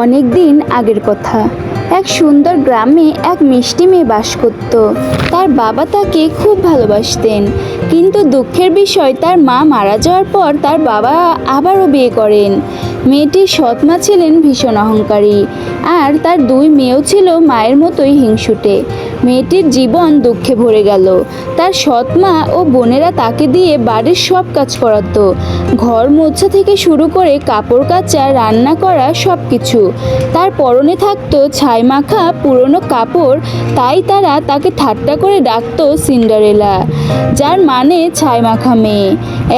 অনেক দিন আগের কথা। এক সুন্দর গ্রামে এক মিষ্টি মেয়ে বাস করত। তার বাবা তাকে খুব ভালোবাসতেন, কিন্তু দুঃখের বিষয় তার মা মারা যাওয়ার পর তার বাবা আবারও বিয়ে করেন। মেয়েটির সৎমা ছিলেন ভীষণ অহংকারী, আর তার দুই মেয়েও ছিল মায়ের মতোই হিংসুটে। মেয়েটির জীবন দুঃখে ভরে গেল। তার সৎমা ও বোনেরা তাকে দিয়ে বাড়ির সব কাজ করাতো। ঘর মোছা থেকে শুরু করে কাপড় কাচা, রান্না করা সব কিছু তার পরনে থাকতো ছাই মাখা পুরনো কাপড়, তাই তারা তাকে ঠাট্টা করে ডাকতো সিন্ডারেলা, যার মানে ছাই মাখা মেয়ে।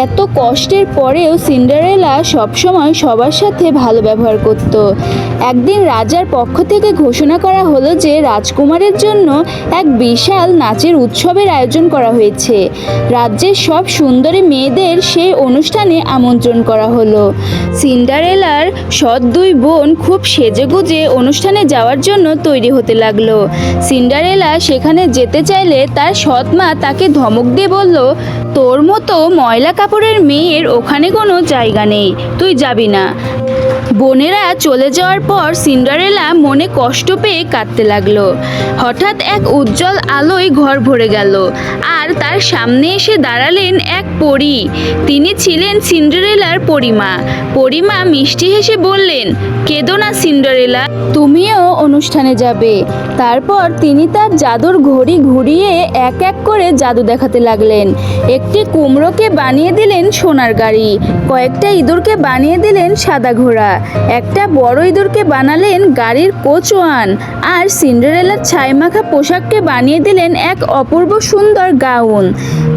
এত কষ্টের পরেও সিন্ডারেলা সবসময় সবার সাথে ভালো ব্যবহার করত। একদিন রাজার পক্ষ থেকে ঘোষণা করা হলো যে রাজকুমারের জন্য এক বিশাল নাচের উৎসবের আয়োজন করা হয়েছে। রাজ্যের সব সুন্দরী মেয়েদের সেই অনুষ্ঠানে আমন্ত্রণ করা হলো। সিন্ডারেলার সৎ দুই বোন খুব সেজেগুজে অনুষ্ঠানে যাওয়ার জন্য তৈরি হতে লাগল। সিন্ডারেলা সেখানে যেতে চাইলে তার সৎ মা তাকে ধমক দিয়ে বলল, তোর মতো ময়লা কাপড়ের মেয়ের ওখানে কোনো জায়গা নেই, তুই যাবি না। বোনেরা চলে যাওয়ার পর সিন্ডারেলা মনে কষ্ট পেয়ে কাঁদতে লাগল। হঠাৎ এক উজ্জ্বল আলোয় ঘর ভরে গেল। আর তার সামনে এসে দাঁড়ালেন এক পরী। তিনি ছিলেন সিন্ডারেলার পরিমা। পরিমা মিষ্টি হেসে বললেন, কেঁদো না সিন্ডারেলা। তুমিও অনুষ্ঠানে যাবে। তারপর তিনি তার জাদুর ঘড়ি ঘুরিয়ে এক এক করে জাদু দেখাতে লাগলেন। একটি কুমড়োকে বানিয়ে দিলেন সোনার গাড়ি। কয়েকটা ইঁদুরকে বানিয়ে দিলেন সাদা ঘোড়া। একটা বড় ইঁদুরকে বানালেন গাড়ির কোচওয়ান আর সিন্ডারেলার ছাইমাখা পোশাককে বানিয়ে দিলেন এক অপূর্ব সুন্দর গাউন।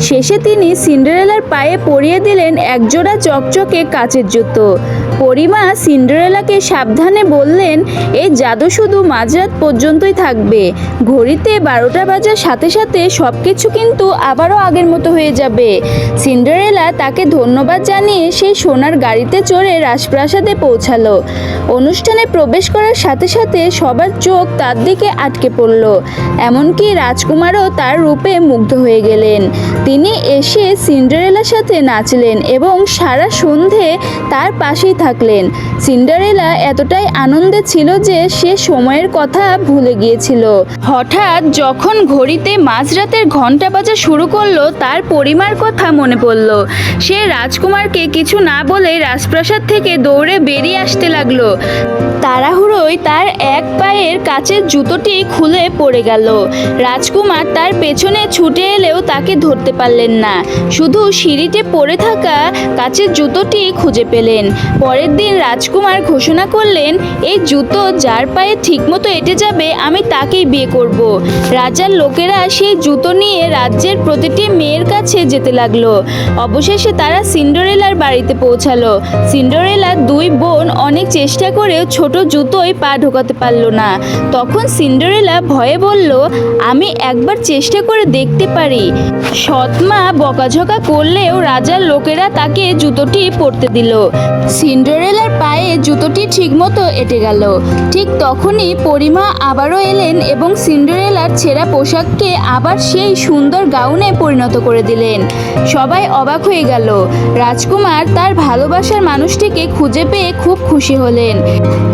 শেষে তিনি সিন্ডারেলার পায়ে পরিয়ে দিলেন একজোড়া চকচকে কাচের জুতো। পরিমা সিন্ডারেলাকে সাবধানে বললেন এই জাদু শুধু মাঝরাত পর্যন্তই থাকবে। ঘড়িতে বারোটা বাজার সাথে সাথে সব কিছু কিন্তু আবারও আগের মতো হয়ে যাবে। সিন্ডারেলা তাকে ধন্যবাদ জানিয়ে সেই সোনার গাড়িতে চড়ে রাজপ্রাসাদে পৌঁছালো অনুষ্ঠানে প্রবেশ করার সাথে সাথে সবার চোখ তার দিকে আটকে পড়ল। এমনকি রাজকুমারও তার রূপে মুগ্ধ হয়ে গেলেন। তিনি এসে সিন্ডারেলার সাথে নাচলেন এবং সারা সন্ধে তার পাশেই থাকলেন। সিন্ডারেলা এতটাই আনন্দে ছিল যে সে সময়ের কথা ভুলে গিয়েছিল। হঠাৎ যখন ঘড়িতে মাঝরাতের ঘণ্টা বাজা শুরু করল, তার পরিমার কথা মনে পড়ল। সে রাজকুমারকে কিছু না বলে রাজপ্রাসাদ থেকে দৌড়ে বেরিয়ে আসতে লাগল। তাড়াহুড়োয় তার এক পায়ের কাচের জুতোটি খুলে পড়ে গেল। রাজকুমার তার পেছনে ছুটে এলেও তাকে ধরতে পারলেন না। শুধু সিঁড়িতে পড়ে থাকা কাচের জুতোটি খুঁজে পেলেন। পরের দিন রাজকুমার ঘোষণা করলেন, এই জুতো যার পায়ে ঠিকমতো এঁটে যাবে, আমি তাকেই বিয়ে করব। রাজার লোকেরা সেই জুতো নিয়ে রাজ্যের প্রতিটি মেয়ের কাছে যেতে লাগল। অবশেষে তারা সিন্ডোরেলার বাড়িতে পৌঁছালো। সিন্ডোরেলার দুই বোন অনেক চেষ্টা করেও ছোট জুতোয় পা ঢোকাতে পারল না। তখন সিন্ডারেলা ভয়ে বলল, আমি একবার চেষ্টা করে দেখতে পারি। সৎমা বকাঝকা করলেও রাজার লোকেরা তাকে জুতোটি পরতে দিল। সিন্ডারেলার পায়ে জুতোটি ঠিকমতো এঁটে গেল। ঠিক তখনই পরিমা আবারও এলেন এবং সিন্ডারেলার ছেঁড়া পোশাককে আবার সেই সুন্দর গাউনে পরিণত করে দিলেন। সবাই অবাক হয়ে গেল। রাজকুমার তার ভালোবাসার মানুষটিকে খুঁজে পেয়ে খুব খুশি হলেন।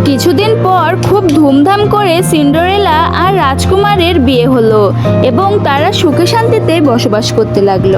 কিছুদিন পর খুব ধুমধাম করে সিন্ডারেলা আর রাজকুমারের বিয়ে হলো এবং তারা সুখে শান্তিতে বসবাস করতে লাগল।